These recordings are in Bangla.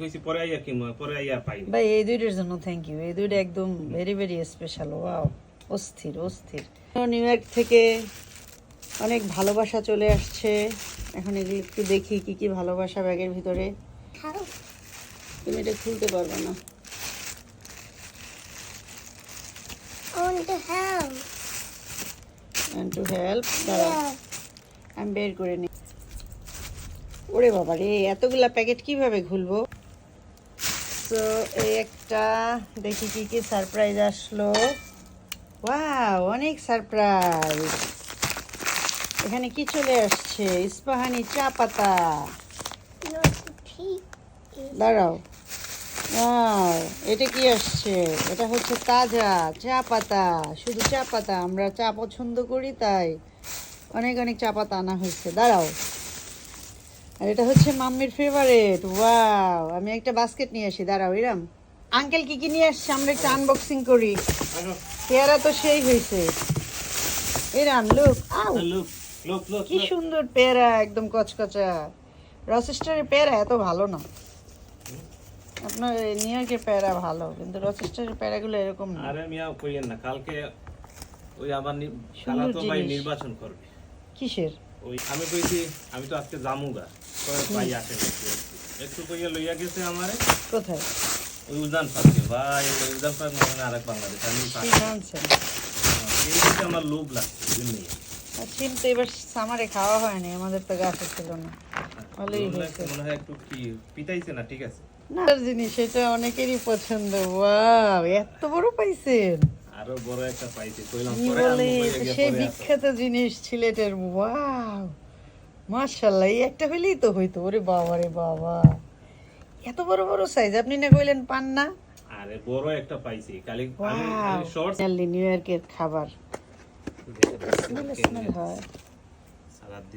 কইছি পরে আইয়া কি পরে আইয়া পাই ভাই এই দুইটার জন্য থ্যাংক ইউ এই দুইটা একদম ভেরি ভেরি স্পেশাল ওয়াও অস্থির অস্থির। নিউ ইয়র্ক থেকে অনেক ভালোবাসা চলে আসছে। এখন এগুলো একটু দেখি কি কি ভালোবাসা ব্যাগের ভিতরে। তুমি এটা খুলতে পারবে না। I to help. To help দাঁড়াও আমি বের করে নিই ওরে বাবা রে এতগুলা প্যাকেট কীভাবে খুলবো? তো এই একটা দেখি কি কি সারপ্রাইজ আসলো। ওয়াও অনেক সারপ্রাইজ এখানে কি চলে আসছে? ইস্পাহানি চা পাতা? দাঁড়াও। এটা কি আসছে? এটা হচ্ছে তাজা চা পাতা। শুধু চা পাতা, আমরা চা পছন্দ করি তাই। অনেক অনেক চা পাতা আনা হয়েছে। দাঁড়াও। আর এটা হচ্ছে মাম্মির ফেভারেট ওয়াও আমি একটা বাস্কেট নিয়ে আসি দাঁড়াও ইরাম আঙ্কেল কি কি নিয়ে আসছে? আমরা একটা আনবক্সিং করি। পেয়ারা তো সেই হয়েছে। ইরাম লুক আউ কি সুন্দর পেয়ারা একদম কচকচা। রচেস্টারের পেয়ারা এত ভালো না। আপনার নিউ ইয়র্কের পেয়ারা ভালো কিন্তু রচেস্টারের পেয়ারাগুলো এরকম না। আরে মিয়া কইয়েন না কালকে ওই আবার কালা তো ভাই নির্বাচন করবে। কিসের? ওই আমি কইছি আমি তো আজকে জামুগা। পরে ভাই আসে একটু কইয়া লইয়া গেছে আমারে। কোথায়? ওই উজান পার্কে ভাই ওই উজান পার্ক মানে আরেক বাংলাদেশ আমি কি জানছেন এই দিকে আমার লোভ লাগছে বুঝলি? সিম তো এবার সামারে খাওয়া হয়নি আমাদের তো গাছে ছিল না। ভালোই হয়েছে। মনে হয় একটু কি পিটাইছে না ঠিক আছে? না জিনিস এটা অনেকেরই পছন্দ। ওয়াও এত বড় পাইছেন। আরও বড় একটা পাইছি কইলাম পরে সেই বিখ্যাত জিনিস ছিলেটের ওয়াও। মাশাল্লাহ এই একটা হইলেই তো হইতো। ওরে বাবা রে বাবা। এত বড় বড় সাইজ আপনি না কইলেন পান না? আরে বড় একটা পাইছি কালি শর্টস নিউ ইয়র্কের খাবার।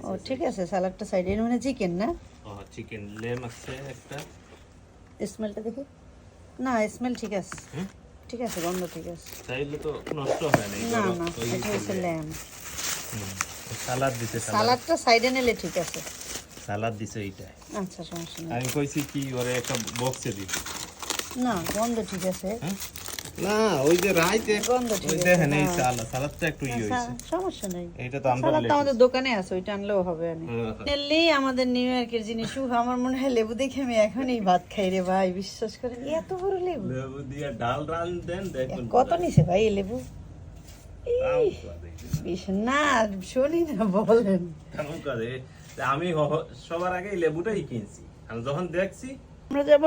ও ঠিক আছে সালাডটা সাইডে মানে চিকেন না? ও চিকেন লেম আছে একটা। স্মেলটা দেখি। না স্মেল ঠিক আছে। ঠিক আছে গন্ধ ঠিক আছে। চাইলে তো নষ্ট হয় না না না এটা হচ্ছে ল্যাম সালাদ দিছে সাইডে নিলে ঠিক আছে। সালাদ দিছে এইটা আচ্ছা সমস্যা নেই। আমি কইছি কি ওরে একটা বক্সে দিই না গন্ধ ঠিক আছে। না ওই যে রাইতে গন্ধ ঠিক আছে দেখেন এই হ্যাঁ। সালাদ সালাদটা একটু ই হইছে। সমস্যা নেই। এইটা তো আমরা সালাদ আমাদের দোকানে আছে ওইটা আনলেও হবে আমি নেলি আমাদের নিউ ইয়র্কের জিনিস আমার মনে হয় লেবু দেখে আমি এখনই ভাত খাই রে ভাই বিশ্বাস করেন এত বড় লেবু। লেবু দিয়ে ডাল রান দেন দেখুন কত নিছে ভাই লেবু? না শুনি না বলেন। আমি সবার আগে লেবুটাই কিনছি। আমি যখন দেখছি আমরা যাব